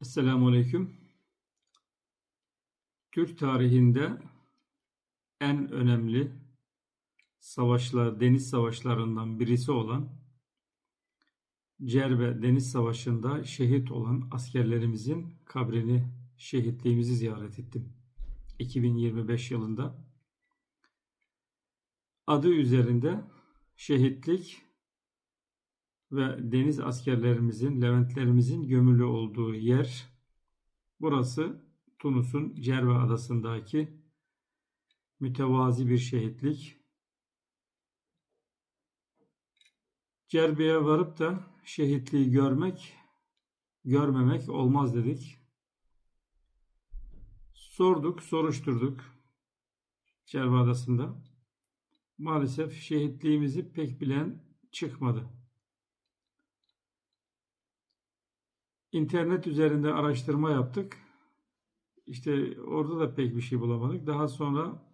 Esselamu Aleyküm. Türk tarihinde en önemli savaşlar, deniz savaşlarından birisi olan Cerbe Deniz Savaşı'nda şehit olan askerlerimizin kabrini, şehitliğimizi ziyaret ettim. 2025 yılında. Adı üzerinde şehitlik ve deniz askerlerimizin, Leventlerimizin gömülü olduğu yer. Burası Tunus'un Cerve adasındaki mütevazi bir şehitlik. Cerbe'ye varıp da şehitliği görmek, görmemek olmaz dedik. Sorduk, soruşturduk Cerve adasında. Maalesef şehitliğimizi pek bilen çıkmadı. İnternet üzerinde araştırma yaptık. İşte orada da pek bir şey bulamadık. Daha sonra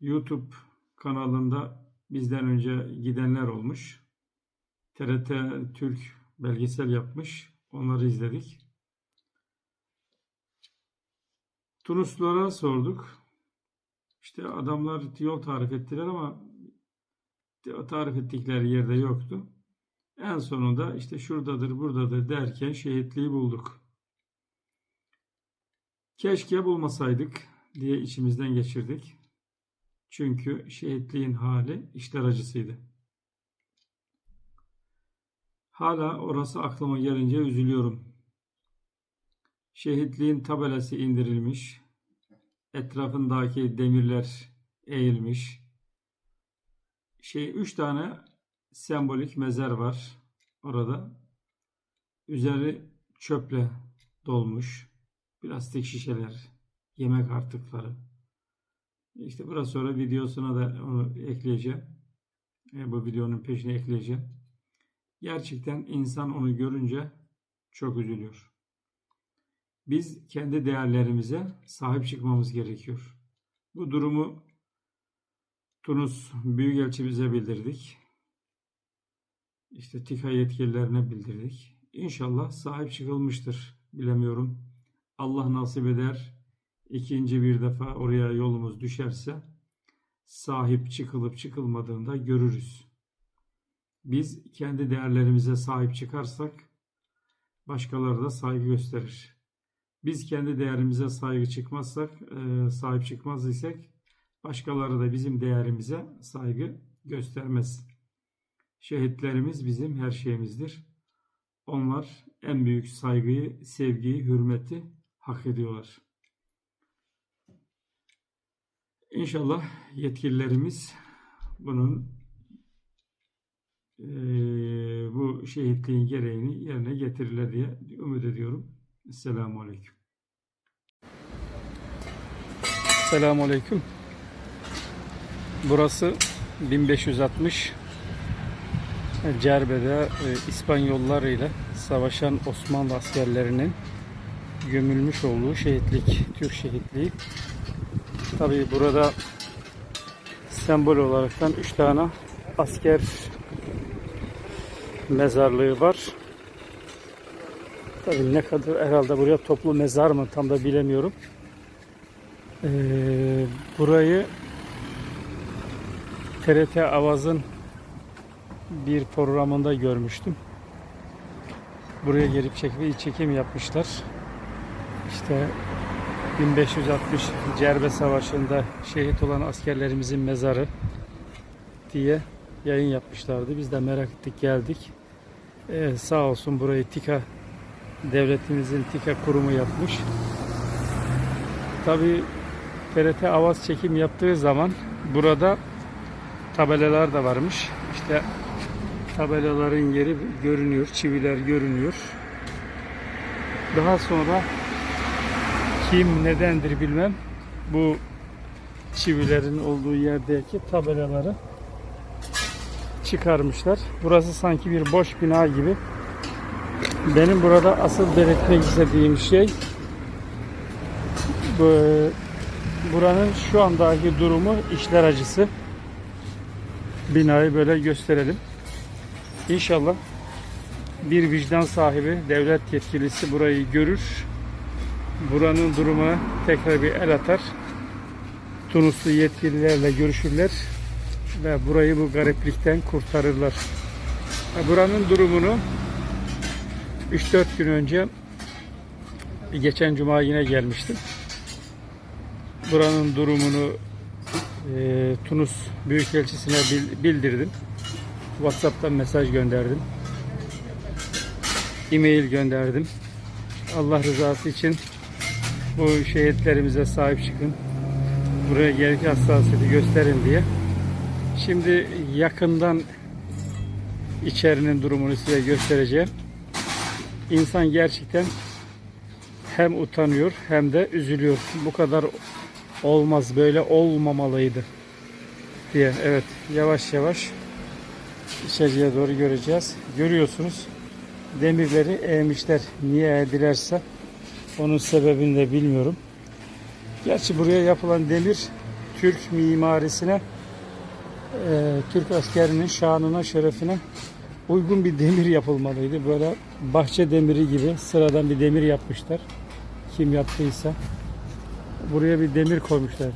YouTube kanalında bizden önce gidenler olmuş. TRT Türk belgesel yapmış. Onları izledik. Tunuslulara sorduk. İşte adamlar yol tarif ettiler ama tarif ettikleri yerde yoktu. En sonunda işte şuradadır buradadır derken şehitliği bulduk. Keşke bulmasaydık diye içimizden geçirdik. Çünkü şehitliğin hali işler acısıydı. Hala orası aklıma gelince üzülüyorum. Şehitliğin tabelası indirilmiş. Etrafındaki demirler eğilmiş. Şey üç tane sembolik mezar var orada. Üzeri çöple dolmuş. Plastik şişeler, yemek artıkları. İşte biraz sonra videosuna da onu ekleyeceğim. E, bu videonun peşine ekleyeceğim. Gerçekten insan onu görünce çok üzülüyor. Biz kendi değerlerimize sahip çıkmamız gerekiyor. Bu durumu Tunus Büyükelçimize bildirdik. İşte TİKA yetkililerine bildirdik. İnşallah sahip çıkılmıştır. Bilemiyorum. Allah nasip eder. ikinci bir defa oraya yolumuz düşerse sahip çıkılıp çıkılmadığında görürüz. Biz kendi değerlerimize sahip çıkarsak başkaları da saygı gösterir. Biz kendi değerimize saygı çıkmazsak, e, sahip çıkmaz isek başkaları da bizim değerimize saygı göstermez. Şehitlerimiz bizim her şeyimizdir. Onlar en büyük saygıyı, sevgiyi, hürmeti hak ediyorlar. İnşallah yetkililerimiz bunun e, bu şehitliğin gereğini yerine getirirler diye ümit ediyorum. Esselamu Aleyküm. Selamun Aleyküm. Burası 1560 Cerbe'de e, İspanyollar ile savaşan Osmanlı askerlerinin gömülmüş olduğu şehitlik, Türk şehitliği. Tabi burada sembol olaraktan 3 tane asker mezarlığı var. Tabi ne kadar herhalde buraya toplu mezar mı tam da bilemiyorum. Ee, burayı TRT Avaz'ın bir programında görmüştüm. Buraya gelip çekim, çekim yapmışlar. İşte 1560 Cerbe Savaşı'nda şehit olan askerlerimizin mezarı diye yayın yapmışlardı. Biz de merak ettik geldik. Ee, sağ olsun burayı TİKA devletimizin TİKA kurumu yapmış. Tabi TRT Avaz çekim yaptığı zaman burada tabelalar da varmış. İşte tabelaların yeri görünüyor, çiviler görünüyor. Daha sonra kim nedendir bilmem bu çivilerin olduğu yerdeki tabelaları çıkarmışlar. Burası sanki bir boş bina gibi. Benim burada asıl belirtmek istediğim şey bu, buranın şu andaki durumu işler acısı. Binayı böyle gösterelim. İnşallah bir vicdan sahibi, devlet yetkilisi burayı görür. Buranın durumuna tekrar bir el atar. Tunuslu yetkililerle görüşürler ve burayı bu gariplikten kurtarırlar. Ha, Buranın durumunu 3-4 gün önce geçen cuma yine gelmiştim. Buranın durumunu e, Tunus Büyükelçisi'ne bil- bildirdim. WhatsApp'tan mesaj gönderdim. E-mail gönderdim. Allah rızası için bu şehitlerimize sahip çıkın. Buraya gerekli hassasiyeti gösterin diye. Şimdi yakından içerinin durumunu size göstereceğim. İnsan gerçekten hem utanıyor hem de üzülüyor. Bu kadar olmaz, böyle olmamalıydı diye. Evet, yavaş yavaş içeriye doğru göreceğiz. Görüyorsunuz demirleri eğmişler. Niye eğdilerse onun sebebini de bilmiyorum. Gerçi buraya yapılan demir Türk mimarisine e, Türk askerinin şanına, şerefine uygun bir demir yapılmalıydı. Böyle bahçe demiri gibi sıradan bir demir yapmışlar. Kim yaptıysa. Buraya bir demir koymuşlar.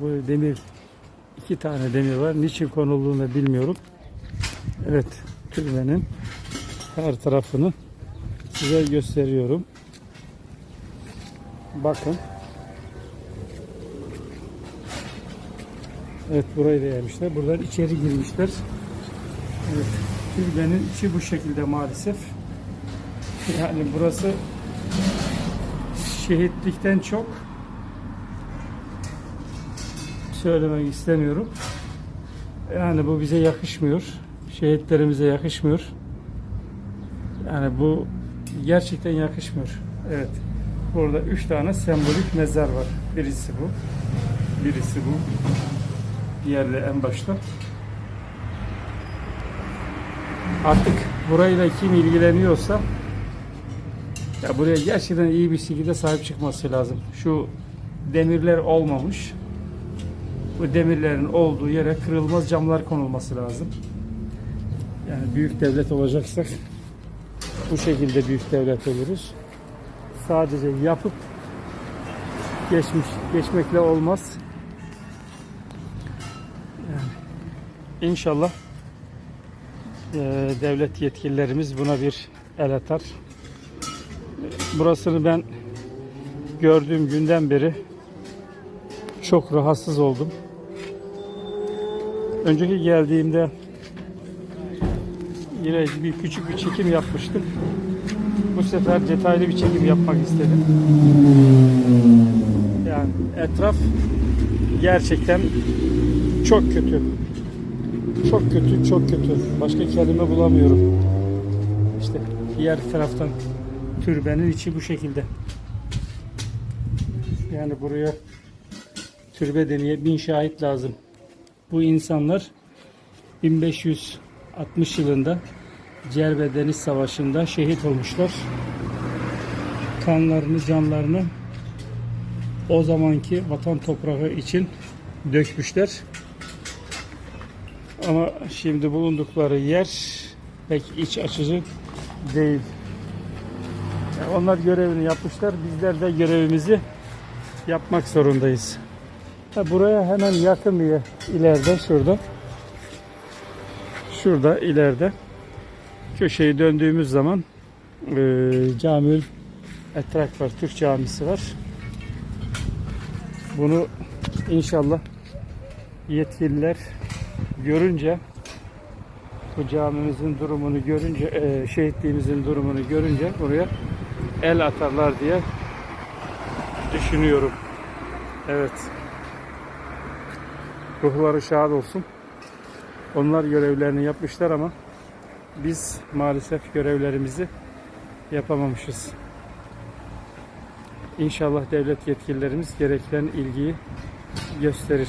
Bu demir iki tane demir var. Niçin konulduğunu bilmiyorum. Evet, türbenin her tarafını size gösteriyorum. Bakın. Evet burayı da yemişler. Buradan içeri girmişler. Evet. Türbenin içi bu şekilde maalesef. Yani burası şehitlikten çok söylemek istemiyorum. Yani bu bize yakışmıyor. Şehitlerimize yakışmıyor. Yani bu gerçekten yakışmıyor. Evet. Burada üç tane sembolik mezar var. Birisi bu. Birisi bu. Diğerleri en başta. Artık burayla kim ilgileniyorsa ya buraya gerçekten iyi bir şekilde sahip çıkması lazım. Şu demirler olmamış. Bu demirlerin olduğu yere kırılmaz camlar konulması lazım. Yani büyük devlet olacaksak bu şekilde büyük devlet oluruz. Sadece yapıp geçmiş geçmekle olmaz. Yani inşallah eee, devlet yetkililerimiz buna bir el atar. Burasını ben gördüğüm günden beri çok rahatsız oldum. Önceki geldiğimde yine bir küçük bir çekim yapmıştım. Bu sefer detaylı bir çekim yapmak istedim. Yani etraf gerçekten çok kötü. Çok kötü, çok kötü. Başka kelime bulamıyorum. İşte diğer taraftan türbenin içi bu şekilde. Yani buraya türbe deneye bin şahit lazım. Bu insanlar 1560 yılında Cerbe Deniz Savaşı'nda şehit olmuşlar. Kanlarını, canlarını o zamanki vatan toprağı için dökmüşler. Ama şimdi bulundukları yer pek iç açıcı değil. Yani onlar görevini yapmışlar. Bizler de görevimizi yapmak zorundayız. Ha, buraya hemen yakın bir ileride şurada. Şurada ileride köşeyi döndüğümüz zaman e, Camiül Etrak var. Türk camisi var. Bunu inşallah yetkililer görünce bu camimizin durumunu görünce e, şehitliğimizin durumunu görünce buraya el atarlar diye düşünüyorum. Evet. Ruhları şad olsun. Onlar görevlerini yapmışlar ama biz maalesef görevlerimizi yapamamışız. İnşallah devlet yetkililerimiz gereken ilgiyi gösterir.